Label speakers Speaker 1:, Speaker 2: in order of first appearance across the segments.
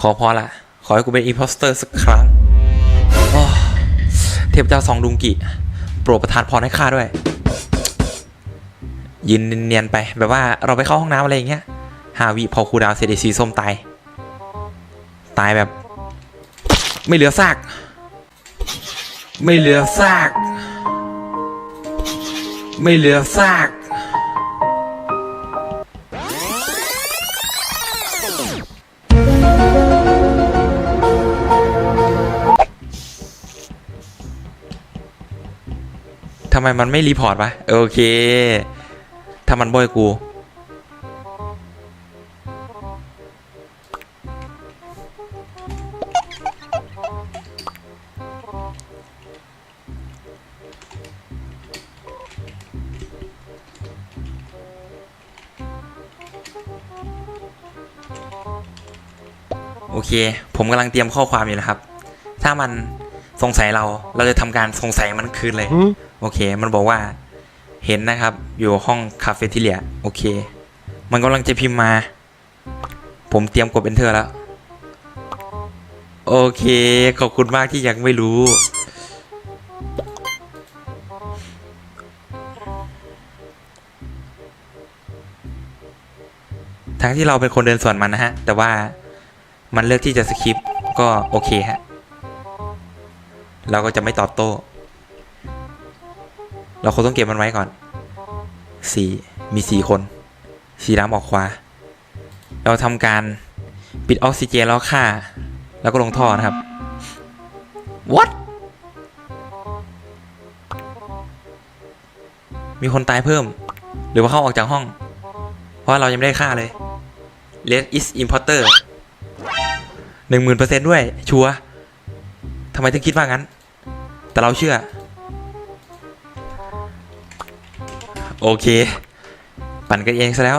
Speaker 1: ขอพอละ ขอให้กูเป็นอีพอสเตอร์สักครั้ง เทพเจ้าสองดุงกิ โปรดประทานพรให้ข้าด้วย ยืนเนียนๆไป แบบว่าเราไปเข้าห้องน้ำอะไรอย่างเงี้ยห้าวิพอครูดาวเสร็จไอสีส้มตาย ตายแบบ ไม่เหลือซาก ไม่เหลือซาก ไม่เหลือซากำไมมันไม่รีพอร์ตวะโอเค ถ้ามันโบยกูโอเค ผมกำลังเตรียมข้อความอยู่นะครับ ถ้ามัน สงสัยเราเราจะทำการสงสัยมันคืนเลย โอเค มันบอกว่าเห็นนะครับ อยู่ห้องคาเฟ่ทีเลียโอเค มันกำลังจะพิมพ์มา ผมเตรียมกด enter แล้ว โอเค ขอบคุณมากที่ยังไม่รู้ ทั้งที่เราเป็นคนเดินสวนมันนะฮะ แต่ว่ามันเลือกที่จะสคิปก็โอเคฮะ เราก็จะไม่ตอบโต้ เราคงต้องเก็บมันไว้ก่อนสี่มีสี่คนสีดำออกขวา เราทำการปิดออกซิเจนแล้วฆ่า แล้วก็ลงท่อนะครับ what มีคนตายเพิ่ม หรือว่าเข้าออกจากห้อง เพราะเรายังไม่ได้ฆ่าเลย Red is importer หนึ่งหมื่นเปอร์เซ็นต์ด้วย ชัวทำไมถึงคิดว่างั้น แต่เราเชื่อ โอเค ปั่นกันเองซะแล้ว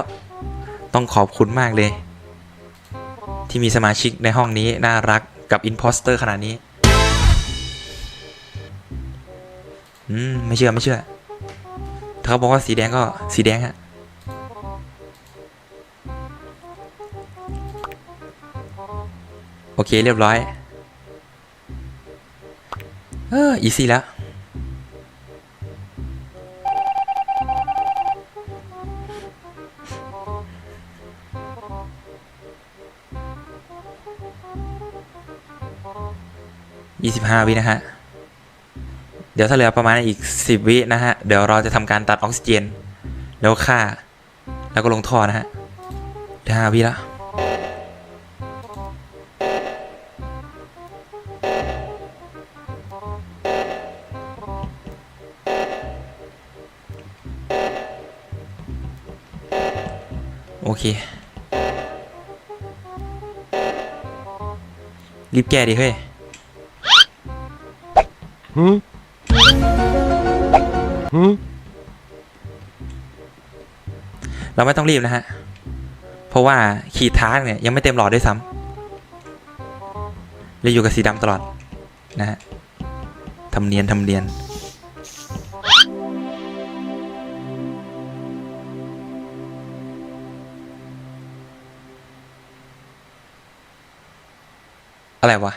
Speaker 1: ต้องขอบคุณมากเลย ที่มีสมาชิกในห้องนี้ น่ารักกับอินพอสเตอร์ขนาดนี้ อืม ไม่เชื่อไม่เชื่อ ถ้าเขาบอกว่าสีแดงก็สีแดงฮะโอเคเรียบร้อย เอออีซี่แล้วยี่สิบห้าวินะฮะ เดี๋ยวถ้าเหลือประมาณอีกสิบวินะฮะ เดี๋ยวเราจะทำการตัดออกซิเจน แล้วฆ่า แล้วก็ลงท่อนะฮะห้าวิแล้ว เค รีบแก้ดิเฮ้ยเราไม่ต้องรีบนะฮะ เพราะว่าขีดทาร์กเนี่ย ยังไม่เต็มหลอดด้วยซ้ำเลยอยู่กับสีดำตลอด นะฮะทำเนียนทำเนียน อะไรวะ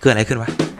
Speaker 1: เกิดอะไรขึ้นวะ